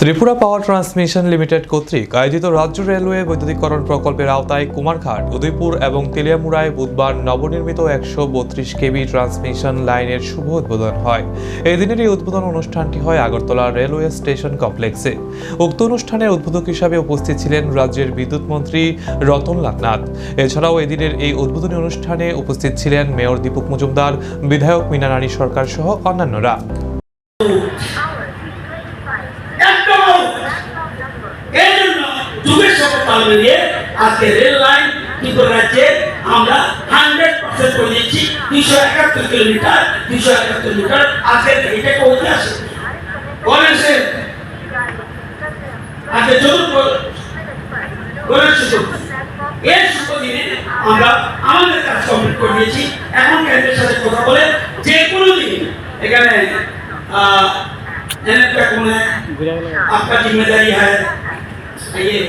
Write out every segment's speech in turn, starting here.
Tripura power transmission limited কর্তৃক আয়োজিত রাজ্য রেলওয়ে বৈদ্যুতিকরণ প্রকল্পের আওতায় কুমারঘাট, উদয়পুর এবং তেলিয়ামুড়ায় বুধবার নবনির্মিত একশো বত্রিশ কেবি ট্রান্সমিশন লাইনের শুভ উদ্বোধন হয়। এই দিনের এই উদ্বোধন অনুষ্ঠানটি হয় আগরতলা রেলওয়ে স্টেশন কমপ্লেক্সে। উক্ত অনুষ্ঠানের উদ্বোধক হিসাবে উপস্থিত ছিলেন রাজ্যের বিদ্যুৎ মন্ত্রী রতন নাথ এছাড়াও এদিনের এই উদ্বোধনী অনুষ্ঠানে উপস্থিত ছিলেন মেয়র দীপক মজুমদার, বিধায়ক মীনা রানী সরকার সহ অন্যান্যরা একদম এর জন্য যুগের সাথে তাল মিলিয়ে আজকে রেল লাইন ত্রিপুরা রাজ্যে আমরা হান্ড্রেড পার্সেন্ট করে দিচ্ছি দুইশো একাত্তর কিলোমিটার দুইশো একাত্তর মিটার আজকে এটা একটা ঐতিহাসিক বলেন সে আজকে চলুন বলেন সুযোগ এর শুভ দিনে আমরা আমাদের কাজ কমপ্লিট করে দিয়েছি এখন কেন্দ্রের সাথে কথা বলে যে কোনো দিন এখানে আহ এনএফটা কোন आपका जिम्मेदारी है ये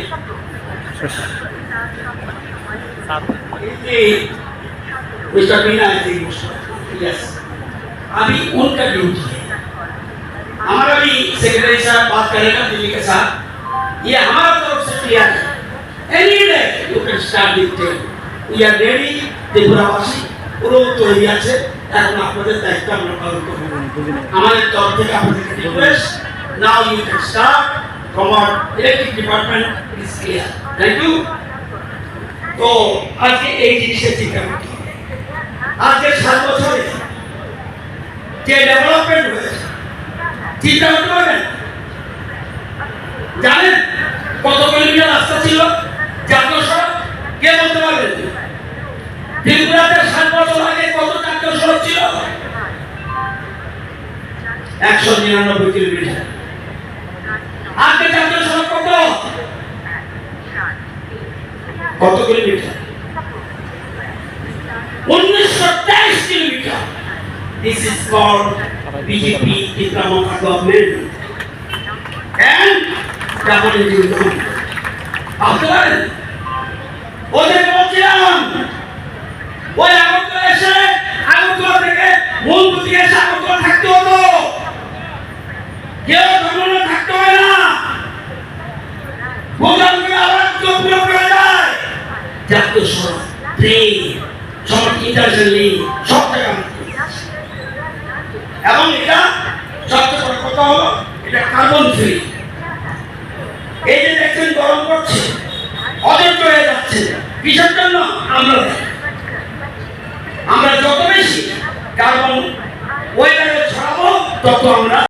mister Meena I think yes अभी उनका ड्यूटी है हमारा भी सेक्रेटरी साहब बात करेगा दिल्ली के साथ ये हमारा तरफ से क्लियर है any day you can start this day we are ready ত্রিপুরাবাসী পুরো তৈরি আছে এখন আপনাদের দায়িত্ব আমরা পালন করব আমাদের তরফ থেকে আপনাদেরকে request now you can start from our electric department is clear thank you তো আজকে এই জিনিসের চিন্তা করতে হবে। আজকে সাত বছরে যে ডেভেলপমেন্ট হয়েছে, চিন্তা করতে পারবেন? জানেন কত কিলোমিটার রাস্তা ছিল? জাতীয় সড়ক? কে বলতে পারবেন ত্রিপুরাতে সাত বছর আগে কত জাতীয় সড়ক ছিল? একশো নিরানব্বই কিলোমিটার আজকে জাতীয় সড়ক কত কত কিলোমিটার উনিশশো তেইশ kilometre this is call BJP Tripura government double engine ওদের বলছিলাম ওই জাতীয় সড়ক ট্রেন সব ইন্টারন্যাশনালি সব জায়গায় এবং এটা সবচেয়ে বড় কথা হলো, এটা কার্বন ফ্রি এই যে দেখছেন, গরম করছে অযোগ্য হয়ে যাচ্ছে, কিসের জন্য? আমরা আমরা যত বেশি কার্বন ওয়েদারে ছড়াবো, তত আমরা